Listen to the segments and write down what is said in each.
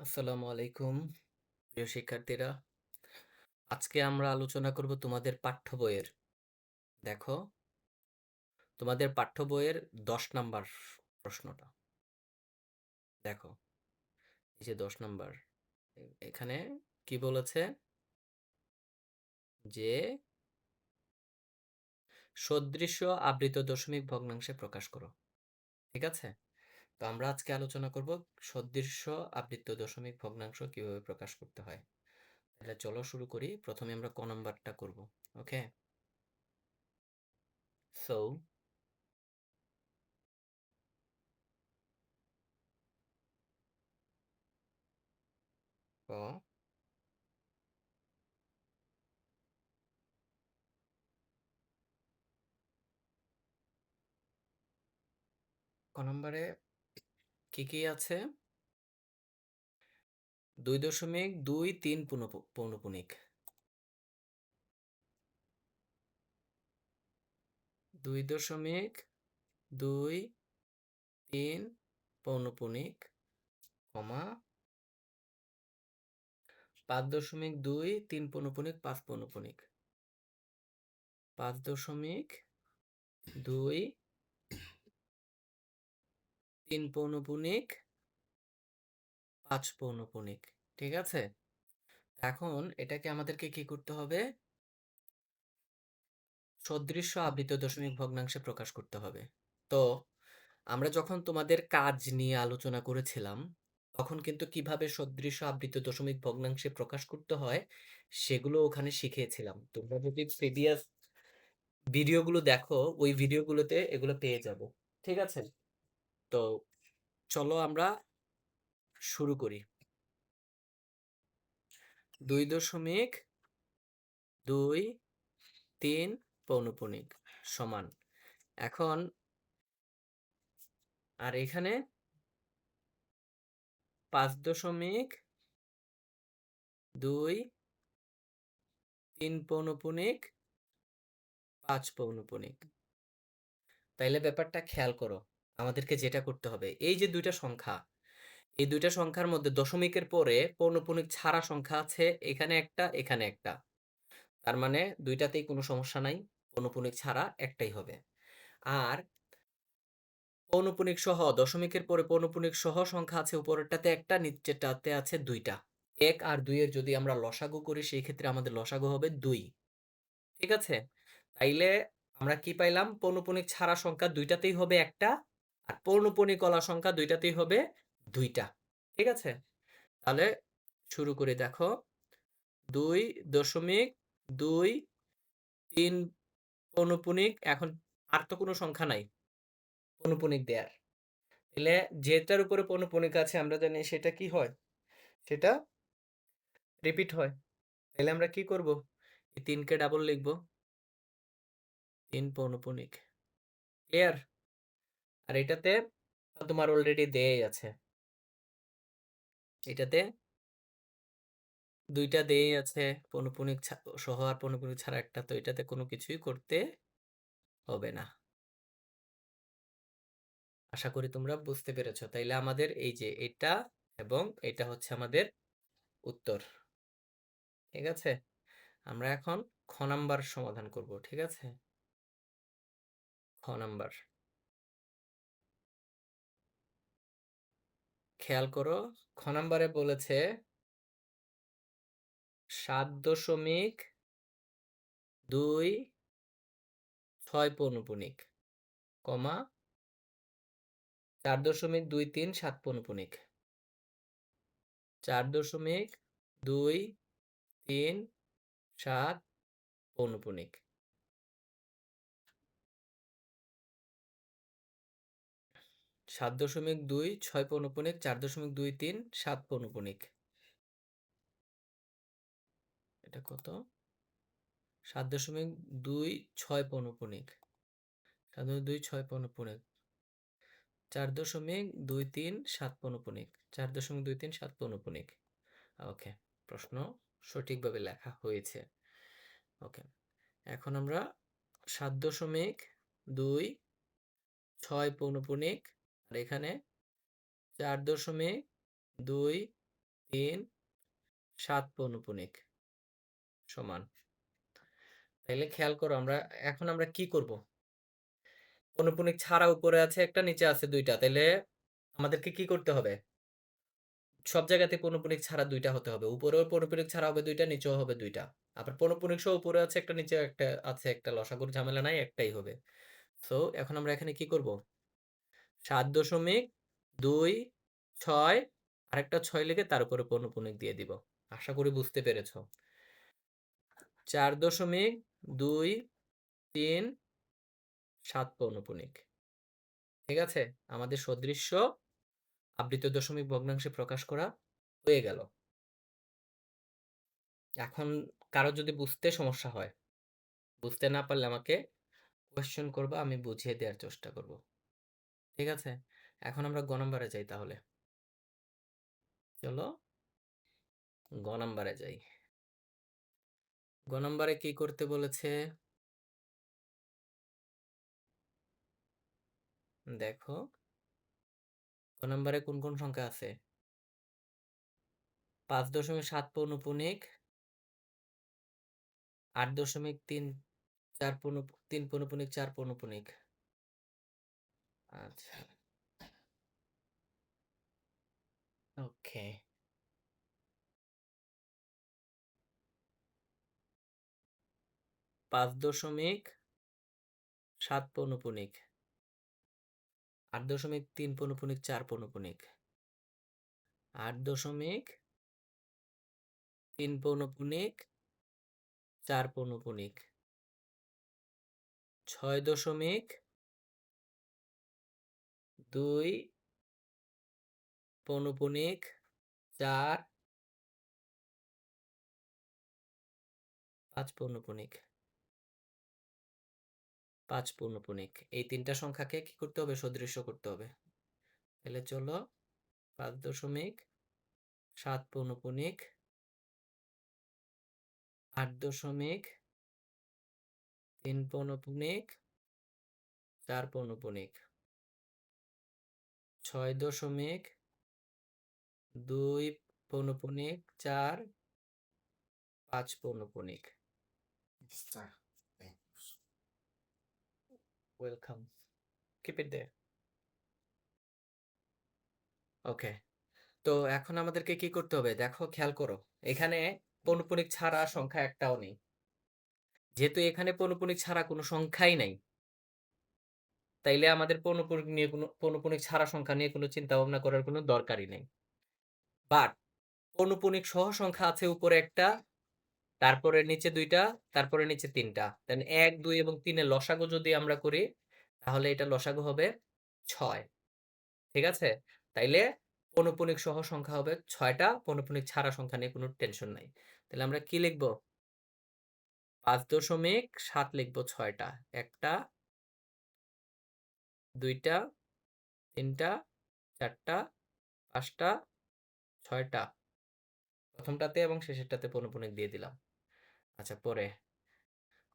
আসসালামু আলাইকুম, প্রিয় শিক্ষার্থীরা। আজকে আমরা আলোচনা করব তোমাদের পাঠ্য বইয়ের। দেখো, তোমাদের পাঠ্য বইয়ের দশ নাম্বার প্রশ্নটা। দেখো, এই যে দশ নাম্বার, এখানে কি বলেছে? যে সদৃশ্য আবৃত দশমিক ভগ্নাংশে প্রকাশ করো। ঠিক আছে? তো আমরা আজকে আলোচনা করব সদৃশ্য আবৃত দশমিক ভগ্নাংশ কীভাবে প্রকাশ করতে হয়। তাহলে চলো শুরু করি। প্রথমে আমরা ক নাম্বারটা করব, ওকে? সো ক? ক নম্বরে কি কি আছে? দুই দশমিক দুই তিন পৌনপু- পৌনপুনিক দুই দশমিক দুই তিন পৌনপুনিক কমা পাঁচ দশমিক দুই তিন পৌনপুনিক পাঁচ পৌনপুনিক পাঁচ দশমিক দুই তিন পৌনপুনিক পাঁচ পৌনপুনিক ঠিক আছে? এখন এটাকে আমাদেরকে কি করতে হবে? সদৃশ্য আবৃত দশমিক ভগ্নাংশে প্রকাশ করতে হবে। তো, আমরা যখন তোমাদের কাজ নিয়ে আলোচনা করেছিলাম, তখন কিন্তু কীভাবে সদৃশ্য আবৃত দশমিক ভগ্নাংশে প্রকাশ করতে হয়, সেগুলো ওখানে শিখিয়েছিলাম। তোমরা যদি প্রিভিয়াস ভিডিওগুলো দেখো, ওই ভিডিওগুলোতে এগুলো পেয়ে যাব, ঠিক আছে? তো চলো আমরা শুরু করি। দুই দশমিক দুই তিন পৌনপুনিক সমান। এখন আর এখানে পাঁচ দশমিক দুই তিন পৌনপুনিক পাঁচ পৌনপুনিক। তাইলে ব্যাপারটা খেয়াল করো। আমাদেরকে যেটা করতে হবে, এই যে দুইটা সংখ্যা, এই দুইটা সংখ্যার মধ্যে দশমিকের পরে পৌনপুনিক ছাড়া সংখ্যা আছে, এখানে একটা এখানে একটা। তার মানে দুইটাতেই কোনো সমস্যা নাই, পৌনপুনিক ছাড়া একটাই হবে। আর পৌনপুনিক সহ, দশমিকের পরে পৌনপুনিক সহ সংখ্যা আছে, উপরেরটাতে একটা, নিচেরটাতে আছে দুইটা। এক আর দুইয়ের যদি আমরা লসাগু করি, সেই ক্ষেত্রে আমাদের লসাগু হবে দুই। ঠিক আছে? তাইলে আমরা কি পাইলাম? পৌনপুনিক ছাড়া সংখ্যা দুইটাতেই হবে একটা আর পৌনপুনিক কলা সংখ্যা দুইটাতেই হবে দুইটা, ঠিক আছে? তাহলে শুরু করে, দেখো। দুই দশমিক দুই তিন পৌনপুনিক, এখন আর তো কোনো সংখ্যা নাই, পৌনপুনিক দেয়ার। তাহলে যেটার উপরে পৌনপুনিক আছে আমরা জানি সেটা কি হয়? সেটা রিপিট হয়। তাহলে আমরা কি করব? এই তিনকে ডাবল লিখব। তিন পৌনপুনিক। ক্লিয়ার আর এটাতে তোমার অলরেডি দেয়াই আছে। এটাতে দুইটা দেয়াই আছে, পৌনপুনিক সহ আর পৌনপুনিক ছাড়া একটা, তো এটাতে কোনো কিছুই করতে হবে না। আশা করি তোমরা বুঝতে পেরেছ। তাইলে আমাদের এই যে এটা এবং এটা হচ্ছে আমাদের উত্তর। ঠিক আছে? আমরা এখন খ নাম্বার সমাধান করব, ঠিক আছে? খ নাম্বার। খেয়াল করো, খ নাম্বারে বলেছে সাত দশমিক দুই ছয় পৌনপুনিক, কমা চার দশমিক দুই তিন সাত পৌনপুনিক। চার দশমিক দুই তিন সাত পৌনপুনিক। সাত দশমিক দুই, ছয় পৌনপুনিক, চার দশমিক দুই তিন, সাত পৌনপুনিক। এটা কত? সাত দশমিক দুই, ছয় পৌনপুনিক। সাত দশমিক দুই, ছয় পৌনপুনিক। চার দশমিক দুই তিন, সাত পৌনপুনিক। চার দশমিক দুই তিন, সাত পৌনপুনিক। ওকে, প্রশ্ন সঠিকভাবে লেখা হয়েছে। ওকে, এখন আমরা সাত দশমিক দুই, ছয় পৌনপুনিক আর এখানে চার দশমিক দুই তিন সাত পৌনপুনিক সমান। তাইলে খেয়াল করো আমরা, এখন আমরা কি করব? পৌনপুনিক ছাড়া উপরে আছে একটা, নিচে আছে দুইটা। তাইলে আমাদেরকে কি করতে হবে? সব জায়গাতে পৌনপুনিক ছাড়া দুইটা হতে হবে। উপরেও পৌনপুনিক ছাড়া হবে দুইটা, নিচেও হবে দুইটা। আবার পৌনপুনিক সহ উপরে আছে একটা নিচে একটা আছে একটা, লসাগুর ঝামেলা নাই, একটাই হবে। সো এখন আমরা এখানে কি করব? সাত দশমিক দুই ছয়, আরেকটা ছয় লিখে তার উপরে পৌনপুনিক দিয়ে দিব। আশা করি বুঝতে পেরেছ। চার দশমিক দুই তিন সাত পৌনপুনিক ঠিক আছে? আমাদের সদৃশ্য আবৃত দশমিক ভগ্নাংশে প্রকাশ করা হয়ে গেল। এখন কারও যদি বুঝতে সমস্যা হয়, বুঝতে না পারলে আমাকে কোয়েশ্চেন করবা, আমি বুঝিয়ে দেওয়ার চেষ্টা করব। ঠিক আছে? এখন আমরা গ নম্বরে যাই তাহলে। চলো। গ নম্বরে যাই। গ নম্বরে কি করতে বলেছে? দেখো। গ নম্বরে কোন কোন সংখ্যা আছে? পাঁচ দশমিক সাত পৌনপুনিক আট দশমিক তিন, চার পৌন তিন পৌনপুনিক চার পৌনপুনিক আচ্ছা। ওকে। পাঁচ দশমিক সাত পৌনপুনিক। আট দশমিক তিন পৌনপুনিক, চার পৌনপুনিক। আট দশমিক তিন পৌনপুনিক, চার পৌনপুনিক। ছয় দশমিক দুই পৌনপুনিক চার, পাঁচ পৌনপুনিক পাঁচ পৌনপুনিক এই তিনটা সংখ্যাকে কি করতে হবে? সদৃশ্য করতে হবে। তাহলে চলো, পাঁচ দশমিক, সাত পৌনপুনিক আট দশমিক, তিন পৌনপুনিক চার পৌনপুনিক ছয় দশমিক দুই পৌনপুনিক চার পাঁচ পৌনপুনিক ওয়েলকাম কিপ ইট দেয়ার ওকে তো এখন আমাদেরকে কি করতে হবে? দেখো খেয়াল করো এখানে পৌনপুনিক ছাড়া সংখ্যা একটাও নেই। যেহেতু এখানে পৌনপুনিক ছাড়া কোনো সংখ্যাই নাই। তাইলে আমাদের পৌনপুনিক নিয়ে কোনো, পৌনপুনিক ছাড়া সংখ্যা নিয়ে কোনো চিন্তা ভাবনা করার কোনো দরকারই নেই। বাট পৌনপুনিক সহ সংখ্যা আছে উপরে একটা, তারপরে নিচে দুইটা, তারপরে নিচে তিনটা। দেন এক, দুই এবং তিনের লসাগু যদি আমরা করি, তাহলে এটা লসাগু হবে ছয়। ঠিক আছে? তাইলে পৌনপুনিক সহ সংখ্যা হবে ছয়টা, পৌনপুনিক ছাড়া সংখ্যা নিয়ে কোনো টেনশন নাই। তাহলে আমরা কি লিখব? পাঁচ দশমিক সাত লিখব ছয়টা। একটা দুইটা, তিনটা, চারটা, পাঁচটা, ছয়টা। প্রথমটাতে এবং শেষেরটাতে পৌনপুনিক দিয়ে দিলাম। আচ্ছা পরে।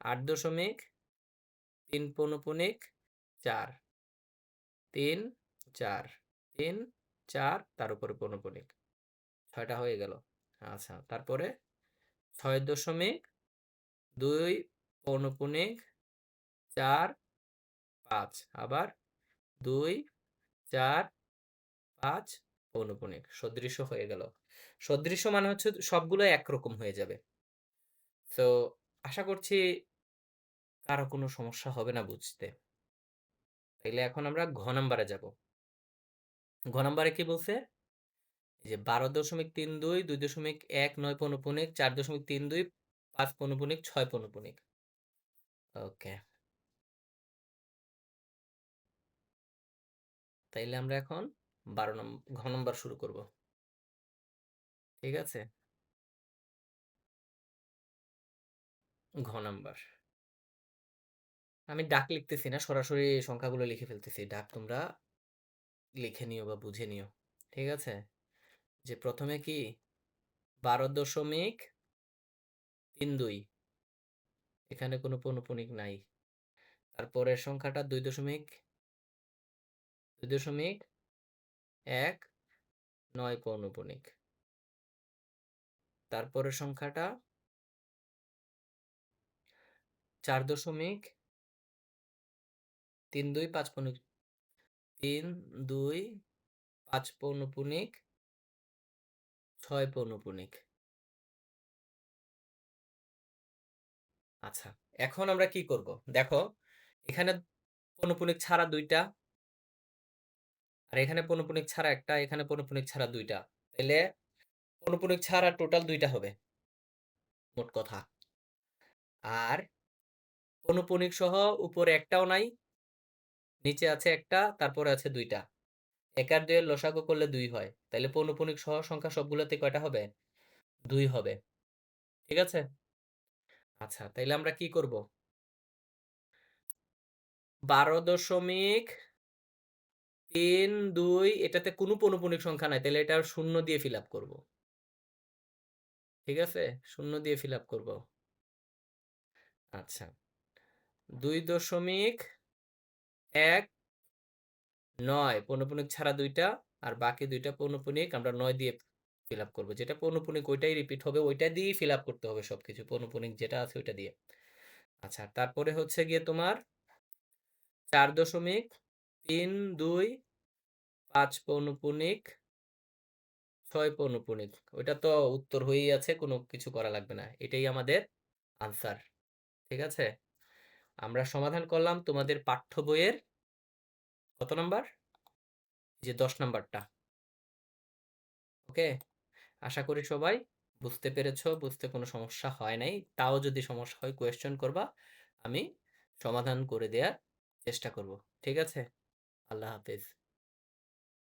আট দশমিক তিন পৌনপুনিক চার। তিন চার। তিন, চার, তার উপরে পৌনপুনিক ছয়টা হয়ে গেল। আচ্ছা তারপরে ছয় দশমিক দুই পৌনপুনিক চার, পাঁচ। আবার দুই, চার, পাঁচ, পৌনপুনিক। সদৃশ হয়ে গেল। সদৃশ মানে হচ্ছে সবগুলো একরকম হয়ে যাবে। তো আশা করছি কারও কোনো সমস্যা হবে না বুঝতে। তাইলে এখন আমরা ঘ নাম্বারে যাব। ঘ নাম্বারে কি বলছে? যে বারো দশমিক তিন দুই দুই দশমিক এক, নয় পৌনপুনিক, চার দশমিক তিন দুই, পাঁচ পৌনপুনিক, ছয় পৌনপুনিক। ওকে। তাইলে আমরা এখন বারো নম্বর ঘ নম্বর শুরু করব। ঠিক আছে? ঘ নাম্বার। আমি ডাক লিখতেছি না, সরাসরি সংখ্যাগুলো লিখে ফেলতেছি। ডাক তোমরা লিখে নিও বা বুঝে নিও। ঠিক আছে? যে প্রথমে কি? বারো দশমিক তিন দুই। এখানে কোনো পৌনপুনিক নাই। তারপরের সংখ্যাটা দুই দশমিক দুই দশমিক এক নয় পৌনপুনিক তারপরের সংখ্যাটা চার দশমিক তিন দুই পাঁচ পৌনক তিন দুই পাঁচ পৌনপুনিক ছয় পৌনপুনিক আচ্ছা এখন আমরা কি করব? দেখো, এখানে পৌনপুনিক ছাড়া দুইটা আর এখানে পৌনপুনিক ছাড়া একটা, এখানে পৌনপুনিক ছাড়া দুইটা। তাহলে পৌনপুনিক ছাড়া টোটাল দুইটা হবে। মোট কথা। আর পৌনপুনিক সহ উপরে একটাও নাই, নিচে আছে একটা, তারপরে আছে দুইটা। এক আর দুইয়ের লসাগু করলে দুই হয়। তাহলে পৌনপুনিক সহ সংখ্যা সবগুলোতে কয়টা হবে? দুই হবে। ঠিক আছে? আচ্ছা তাইলে আমরা কি করব? বারো দশমিক তিন, দুই, এটাতে কোনো পৌনপুনিক সংখ্যা নাই। তাহলে এটা শূন্য দিয়ে ফিল আপ করব। ঠিক আছে? শূন্য দিয়ে ফিল আপ করব। আচ্ছা। দুই দশমিক এক নয় পৌনপুনিক ছাড়া দুইটা আর বাকি দুইটা পৌনপুনিক আমরা নয় দিয়ে ফিল আপ করব। যেটা পৌনপুনিক ওইটাই রিপিট হবে, ওইটা দিয়েই ফিল আপ করতে হবে সবকিছু পৌনপুনিক যেটা আছে ওইটা দিয়ে। আচ্ছা তারপরে হচ্ছে গিয়ে তোমার চার দশমিক তিন, দুই, পাঁচ পৌনপুনিক ছয় পৌনপুনিক ওইটা তো উত্তর হয়েই আছে, কোনো কিছু করা লাগবে না। এটাই আমাদের আনসার ঠিক আছে? আমরা সমাধান করলাম তোমাদের পাঠ্য বইয়ের কত নাম্বার? যে দশ নাম্বারটা। ওকে? আশা করি সবাই বুঝতে পেরেছ, বুঝতে কোনো সমস্যা হয় নাই। তাও যদি সমস্যা হয় কোয়েশ্চেন করবা, আমি সমাধান করে দেওয়ার চেষ্টা করব, ঠিক আছে? আল্লাহ হাফেজ।